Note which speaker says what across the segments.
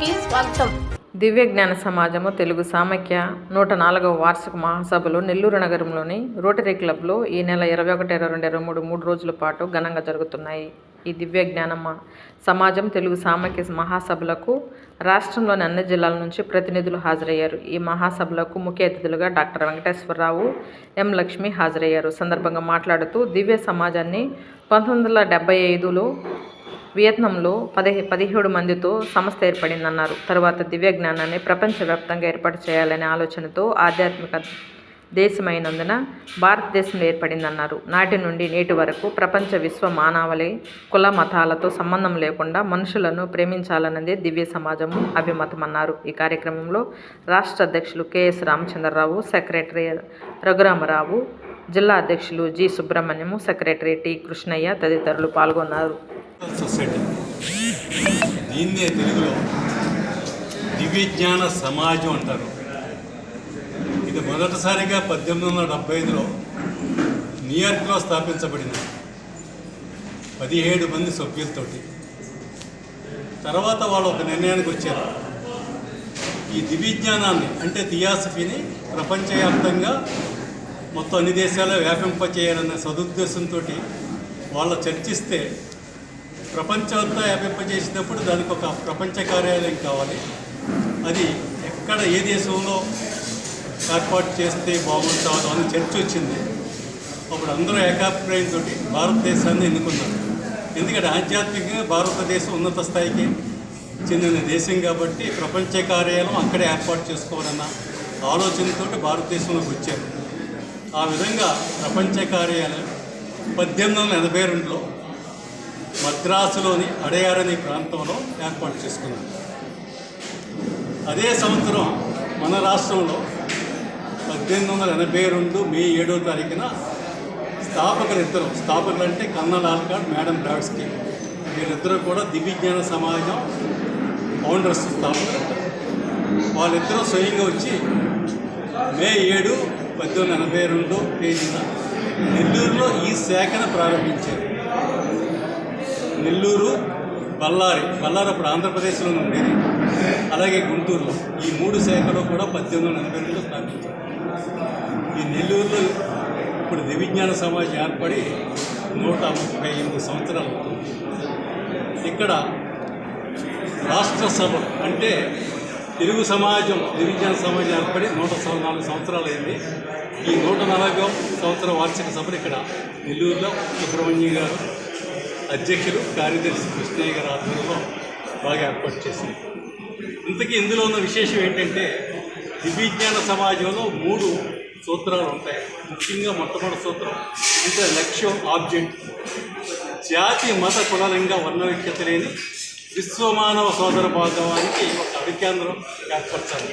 Speaker 1: కి స్వాగతం.
Speaker 2: దివ్య జ్ఞాన సమాజము తెలుగు సామఖ్య నూట నాలుగవ వార్షిక మహాసభలు నెల్లూరు నగరంలోని రోటరీ క్లబ్లో ఈ నెల ఇరవై ఒకటి ఇరవై రెండు ఇరవై మూడు మూడు రోజుల పాటు ఘనంగా జరుగుతున్నాయి. ఈ దివ్య జ్ఞానమ సమాజం తెలుగు సామఖ్య మహాసభలకు రాష్ట్రంలోని అన్ని జిల్లాల నుంచి ప్రతినిధులు హాజరయ్యారు. ఈ మహాసభలకు ముఖ్య అతిథులుగా డాక్టర్ వెంకటేశ్వరరావు ఎం లక్ష్మి హాజరయ్యారు. సందర్భంగా మాట్లాడుతూ దివ్య సమాజాన్ని పంతొమ్మిది వందల డెబ్బై ఐదులో వియత్నంలో పదిహే పదిహేడు మందితో సంస్థ ఏర్పడిందన్నారు. తర్వాత దివ్య జ్ఞానాన్ని ప్రపంచవ్యాప్తంగా ఏర్పాటు చేయాలనే ఆలోచనతో ఆధ్యాత్మిక దేశమైనందున భారతదేశంలో ఏర్పడిందన్నారు. నాటి నుండి నేటి వరకు ప్రపంచ విశ్వ మానవాళి కుల మతాలతో సంబంధం లేకుండా మనుషులను ప్రేమించాలన్నదే దివ్య సమాజము అభిమతమన్నారు. ఈ కార్యక్రమంలో రాష్ట్ర అధ్యక్షులు కెఎస్ రామచంద్రరావు సెక్రటరీ రఘురామరావు జిల్లా అధ్యక్షులు G Subrahmanyam secretary T Krishnaiah తదితరులు పాల్గొన్నారు.
Speaker 3: సొసైటీ దీన్నే తెలుగులో దివ్యజ్ఞాన సమాజం అంటారు. ఇది మొదటిసారిగా పద్దెనిమిది వందల డెబ్బై ఐదులో న్యూయార్క్లో స్థాపించబడింది. పదిహేడు మంది సభ్యులతోటి. తర్వాత వాళ్ళు ఒక నిర్ణయానికి వచ్చారు. ఈ దివ్యజ్ఞానాన్ని అంటే థియాసఫీని ప్రపంచవ్యాప్తంగా మొత్తం అన్ని దేశాల్లో వ్యాపింపచేయాలనే సదుద్దేశంతో వాళ్ళు చర్చిస్తే ప్రపంచమంతా వ్యాపింపజేసినప్పుడు దానికి ఒక ప్రపంచ కార్యాలయం కావాలి. అది ఎక్కడ ఏ దేశంలో ఏర్పాటు చేస్తే బాగుంటుందో అని చర్చ వచ్చింది. అప్పుడు అందరూ ఏకాభిప్రాయంతో భారతదేశాన్ని ఎన్నుకున్నారు. ఎందుకంటే ఆధ్యాత్మికంగా భారతదేశం ఉన్నత స్థాయికి చెందిన దేశం కాబట్టి ప్రపంచ కార్యాలయం అక్కడే ఏర్పాటు చేసుకోవాలన్న ఆలోచనతో భారతదేశంలోకి వచ్చారు. ఆ విధంగా ప్రపంచ కార్యాలయం పద్దెనిమిది వందల ఎనభై రెండులో మద్రాసులోని అడయారని ప్రాంతంలో ఏర్పాటు చేసుకున్నారు. అదే సంవత్సరం మన రాష్ట్రంలో పద్దెనిమిది వందల ఎనభై రెండు మే ఏడో తారీఖున స్థాపకులు ఇద్దరు స్థాపకులు అంటే కన్నా లాల్కాడ్ మేడం బ్రాడ్స్కి. వీరిద్దరూ కూడా దివ్యజ్ఞాన సమాజం ఫౌండర్స్ స్థాపకులు వాళ్ళిద్దరూ స్వయంగా వచ్చి మే ఏడు పద్దెనిమిది ఎనభై రెండు తేదీన నెల్లూరులో ఈ శాఖను ప్రారంభించారు. నెల్లూరు బళ్ళారి బళ్ళారి అప్పుడు ఆంధ్రప్రదేశ్లో ఉండేది. అలాగే గుంటూరులో. ఈ మూడు శాఖలో కూడా పద్దెనిమిది వందల ఎనభై రెండులో ఈ నెల్లూరులో ఇప్పుడు దివిజ్ఞాన సమాజం ఏర్పడి నూట ముప్పై ఎనిమిది సంవత్సరాలు ఇక్కడ రాష్ట్ర సభ అంటే తెలుగు సమాజం దివిజ్ఞాన సమాజం ఏర్పడి నూట నాలుగు సంవత్సరాలు అయింది. ఈ నూట నలభై సంవత్సర వార్షిక సభలు ఇక్కడ నెల్లూరులో సుబ్రహ్మణ్యం గారు అధ్యక్షులు కార్యదర్శి కృష్ణయ్య గారి ఆధ్వర్యంలో బాగా ఏర్పాటు చేసింది ఇంతకీ ఇందులో ఉన్న విశేషం ఏంటంటే దివ్యజ్ఞాన సమాజంలో మూడు సూత్రాలు ఉంటాయి. ముఖ్యంగా మొట్టమొదటి సూత్రం అంటే లక్ష్యం ఆబ్జెక్ట్. జాతి మత కులలింగ వర్ణవిఖ్యత లేని విశ్వమానవ సోదర భాగవానికి ఒక అభికేంద్రం ఏర్పరచాలి.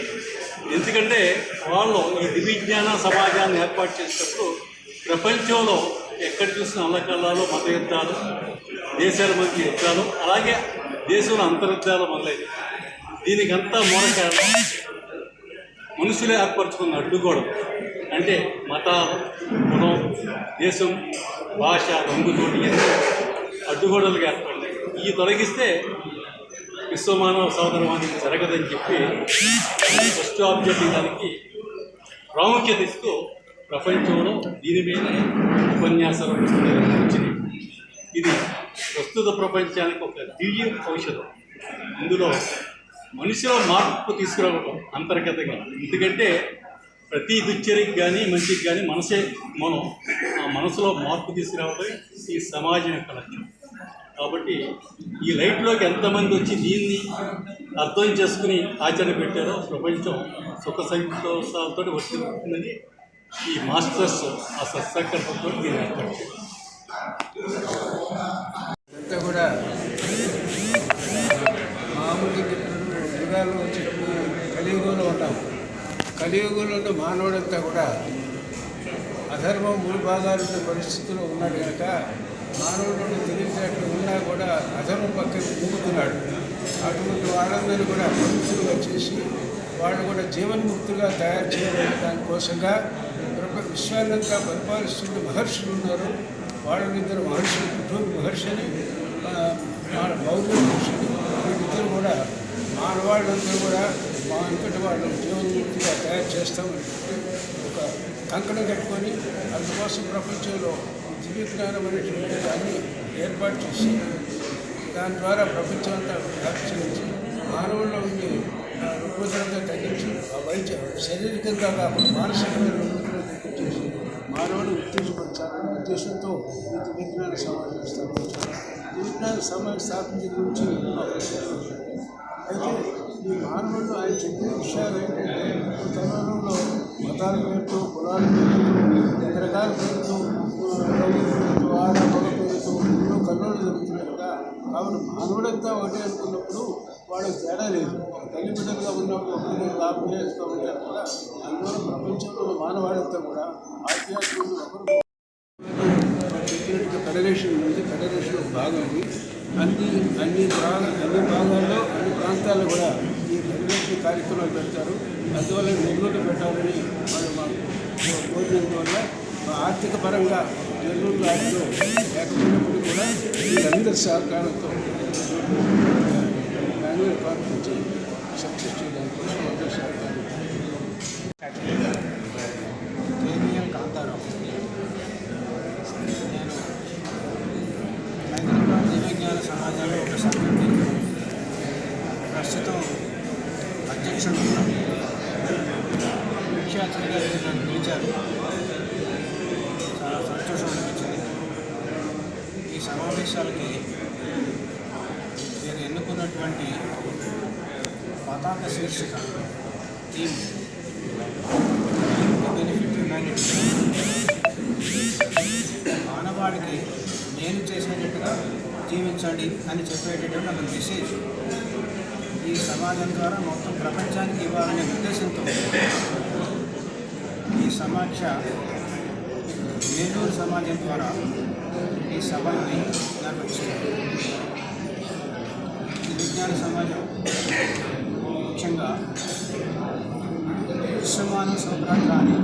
Speaker 3: ఎందుకంటే వాళ్ళు ఈ దివ్యజ్ఞాన సమాజాన్ని ఏర్పాటు చేసినప్పుడు ప్రపంచంలో ఎక్కడ చూసిన అల్లకల్లాలు మత యుద్ధాలు దేశాల మధ్య యుద్ధాలు అలాగే దేశంలో అంతర్యుద్ధాలు మొదలైనవి. దీనికంతా మూల కారణం మనుషులే ఏర్పరచుకున్న అడ్డుగోడలు. అంటే మతాలు కులం దేశం భాష రంగుతోటి ఎన్నో అడ్డుగోడలుగా ఏర్పడినాయి ఈ తొలగిస్తే విశ్వమానవ సోదరవానికి జరగదని చెప్పి ఫస్ట్ ఆబ్జెక్టివ్ దానికి ప్రాముఖ్యత ఇస్తూ ప్రపంచంలో దీని మీద ఉపన్యాసాలు వచ్చినాయి ఇది ప్రస్తుత ప్రపంచానికి ఒక దివ్య ఔషధం. ఇందులో మనిషిలో మార్పు తీసుకురావడం అంతర్గతంగా. ఎందుకంటే ప్రతి దుచ్చరికి కానీ మంచికి కానీ మనసే మనం. ఆ మనసులో మార్పు తీసుకురావడం ఈ సమాజం యొక్క లక్ష్యం. కాబట్టి ఈ లైట్లోకి ఎంతమంది వచ్చి దీన్ని అర్థం చేసుకుని ఆచరణ పెట్టారో ప్రపంచం సుఖ సంతోషాలతో వస్తుందని ఈ మాస్టర్స్ ఆ సత్సంకల్పంతో దీన్ని ఏర్పాటు
Speaker 4: అంతా కూడా మామూలు యుగాల్లో వచ్చినప్పుడు కలియుగంలో ఉంటాం. కలియుగంలో మానవుడంతా కూడా అధర్మం మూడు పరిస్థితుల్లో ఉన్నాడు కనుక మానవుడు తెలియజేట్లు ఉన్నా కూడా అధర్మం పక్కన ముందుతున్నాడు అటువంటి వాళ్ళందరూ కూడా మనుషులుగా చేసి వాళ్ళు కూడా జీవన్ముక్తులుగా తయారు చేయబడిన దానికోసంగా విశ్వాన్నంతా పరిపాలిస్తున్న మహర్షులు ఉన్నారు. వాళ్ళిద్దరు మహర్షులు కుటుంబ మహర్షి అని బౌద్ధ మహర్షులు వీళ్ళిద్దరు కూడా మానవాళ్ళందరూ కూడా మా అంతటి వాళ్ళు జీవన్ముక్తిగా తయారు చేస్తామని ఒక కంకణం కట్టుకొని అందుకోసం ప్రపంచంలో దివ్య జ్ఞానం అనేటువంటి దాన్ని ఏర్పాటు చేసి దాని ద్వారా ప్రపంచం అంతా ఖర్చు మానవుల్లో ఉండే ఆ రుగ్మతలంతా తగ్గించి ఆ వైద్య శారీరకంగా కాకుండా మానసికమైన ఉద్దేశంతో ఇది విజ్ఞాన సమాజం స్థాపించారు. విజ్ఞాన సమాజం స్థాపించిన గురించి అయితే ఈ మానవుడు ఆయన చెప్పిన విషయాలు ఏంటంటే తరుణంలో మతాల పేరుతో కులాల పేరుతో రకరకాల పేరుతో పేరుతో ఆడ మగ పేరుతో ఎన్నో కన్నులు జరుగుతున్నాయి కదా. కావున మానవుడంతా ఒకటే అనుకున్నప్పుడు వాళ్ళకి తేడా లేదు. తల్లిదండ్రులుగా ఉన్నప్పుడు ఒకరిని లాభం చేస్తూ ఉంటారు కదా. అందువల్ల ప్రపంచంలో మానవాడంతా కూడా ఆధ్యాత్మిక ఫెడరేషన్ ఉంది. ఫెడరేషన్ ఒక భాగం అన్ని అన్ని భాగ అన్ని భాగాల్లో అన్ని ప్రాంతాల్లో కూడా ఈ ఫెడరేషన్ కార్యక్రమాలు పెడతారు. అందువల్ల నెల్లూరు పెట్టాలని వాళ్ళు మాకు కోరినందువల్ల ఆర్థిక పరంగా నెల్లూరు రాజులో లేకపోయినప్పుడు కూడా వీళ్ళందరి సహకారంతో
Speaker 1: ప్రస్తుతం అధ్యక్షుడు ముఖ్య అతిథిగా నన్ను పిలిచారు. చాలా సంతోషం అనిపించింది. ఈ సమావేశాలకి నేను ఎన్నుకున్నటువంటి పతాక శీర్షిక థీమ్ బెనిఫిట్ హ్యుమానిటీ మానవాడికి నేను చేసేటట్టుగా జీవించండి అని చెప్పేటటువంటి ఒక మెసేజ్ ఈ సమాజం ద్వారా మొత్తం ప్రపంచానికి ఇవ్వాలనే ఉద్దేశంతో ఈ సమాఖ్య నెల్లూరు సమాజం ద్వారా ఈ సభల్ని నిర్వహిస్తుంది ఈ విజ్ఞాన సమాజం ముఖ్యంగా విశ్వమానవ సంక్రాంతి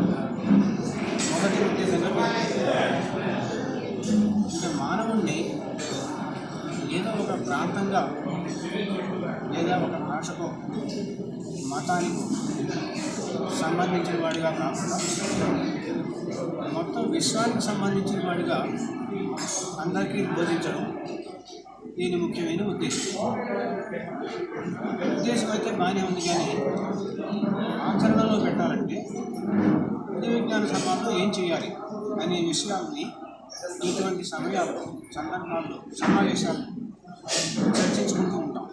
Speaker 1: మొదటి ఉద్దేశంగా అంటే మానవుణ్ణి ఏదో ఒక ప్రాంతంగా లేదా ఒక భాషకు మతానికి సంబంధించిన వాడిగా కాకుండా మొత్తం విశ్వానికి సంబంధించిన వాడిగా అందరికీ బోధించడం దీని ముఖ్యమైన ఉద్దేశం. ఉద్దేశం అయితే బాగానే ఉంది కానీ ఆచరణలో పెట్టాలంటే విధి విజ్ఞాన సమాజంలో ఏం చేయాలి అనే విషయాన్ని ఇటువంటి సమయాల్లో సందర్భాల్లో సమావేశాలు 在经常碰到。